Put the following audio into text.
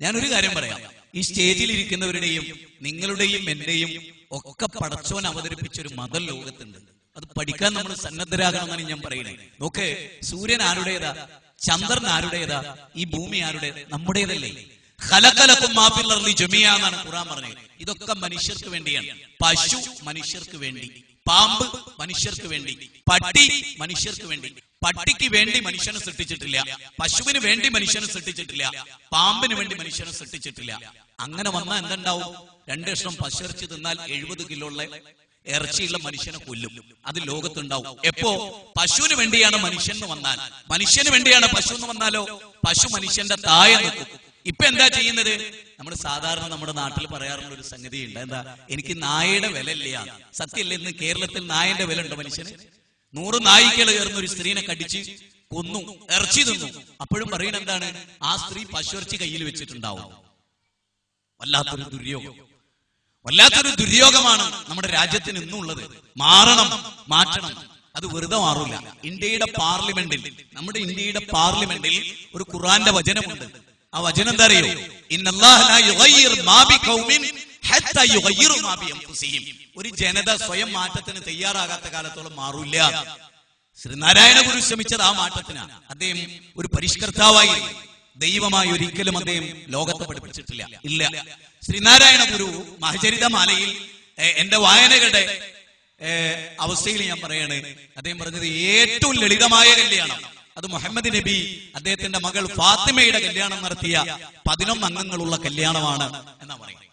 ഞാനൊരു കാര്യം പറയാം. ഈ സ്റ്റേജിൽ ഇരിക്കുന്നവരുടെയും നിങ്ങളുടെയും എന്റെയും ഒക്കെ പടച്ചോൻ അവതരിപ്പിച്ച ഒരു മത ലോകത്തുണ്ട്. അത് പഠിക്കാൻ നമ്മൾ സന്നദ്ധരാകണമെന്നാണ് ഞാൻ പറയുന്നത്. നോക്ക് സൂര്യൻ ആരുടേതാ? ചന്ദ്രൻ ആരുടേതാ? ഈ ഭൂമി ആരുടേത്? നമ്മുടേതല്ലേ. മാഫിൽ അർളി ജമിയ എന്നാണ് ഖുറാൻ പറഞ്ഞത്. ഇതൊക്കെ മനുഷ്യർക്ക് വേണ്ടിയാണ്. പശു മനുഷ്യർക്ക് വേണ്ടി. പാമ്പ് മനുഷ്യർക്ക് വേണ്ടി. പട്ടി മനുഷ്യർക്ക് വേണ്ടി. പട്ടിക്ക് വേണ്ടി മനുഷ്യനെ സൃഷ്ടിച്ചിട്ടില്ല പശുവിന് വേണ്ടി മനുഷ്യനെ സൃഷ്ടിച്ചിട്ടില്ല പാമ്പിന് വേണ്ടി മനുഷ്യനെ സൃഷ്ടിച്ചിട്ടില്ല. അങ്ങനെ വന്നാൽ എന്തുണ്ടാവും? രണ്ടു ലക്ഷം പശുറച്ചി തിന്നാൽ എഴുപത് കിലോ ഉള്ള ഇറച്ചിയുള്ള മനുഷ്യനെ കൊല്ലും. അത് ലോകത്തുണ്ടാവും. എപ്പോ? പശുവിന് വേണ്ടിയാണ് മനുഷ്യൻ എന്ന് വന്നാൽ. മനുഷ്യന് വേണ്ടിയാണ് പശു എന്ന് വന്നാലോ? പശു മനുഷ്യന്റെ താഴെ നിൽക്കും. ഇപ്പൊ എന്താ ചെയ്യുന്നത്? നമ്മൾ സാധാരണ നമ്മുടെ നാട്ടിൽ പറയാറുള്ള ഒരു സംഗതി ഉണ്ട് എന്താ? എനിക്ക് നായയുടെ വില ഇല്ല. സത്യമില്ല ഇന്ന് കേരളത്തിൽ നായന്റെ വില ഉണ്ടോ മനുഷ്യന്? നൂറ് നായികൾ കയറുന്ന ഒരു സ്ത്രീനെ കടിച്ച് കൊന്നു ഇറച്ചി തിന്നു. അപ്പോഴും പറയണ എന്താണ്? ആ സ്ത്രീ പശുവിറച്ചി കയ്യിൽ വെച്ചിട്ടുണ്ടാവും. വല്ലാത്തൊരു ദുര്യോഗം. വല്ലാത്തൊരു ദുര്യോഗമാണ് നമ്മുടെ രാജ്യത്തിന് ഇന്നുള്ളത്. മാറണം മാറ്റണം. അത് വെറുതെ മാറില്ല ഇന്ത്യയുടെ പാർലമെന്റിൽ നമ്മുടെ ഇന്ത്യയുടെ പാർലമെന്റിൽ ഒരു ഖുറാന്റെ വചനമുണ്ട്. ആ വചനം എന്താ അറിയോ? ഒരു ജനത സ്വയം മാറ്റത്തിന് തയ്യാറാകാത്ത കാലത്തോളം മാറൂല ശ്രീനാരായണ ഗുരു ശ്രമിച്ചത് ആ മാറ്റത്തിനാണ് അദ്ദേഹം ഒരു പരിഷ്കർത്താവായി. ദൈവമായി ഒരിക്കലും അദ്ദേഹം ലോകത്തെ പഠിപ്പിച്ചിട്ടില്ല. ഇല്ല. ശ്രീനാരായണ ഗുരു മഹചരിതമാലയിൽ എന്റെ വായനകളുടെ അവസ്ഥയിൽ ഞാൻ പറയാണ്. അദ്ദേഹം പറഞ്ഞത് ഏറ്റവും ലളിതമായ കല്യാണം. അത് മുഹമ്മദ് നബി അദ്ദേഹത്തിന്റെ മകൾ ഫാത്തിമയുടെ കല്യാണം നടത്തിയ പതിനൊന്ന് അംഗങ്ങളുള്ള കല്യാണമാണ് എന്നാ പറഞ്ഞത്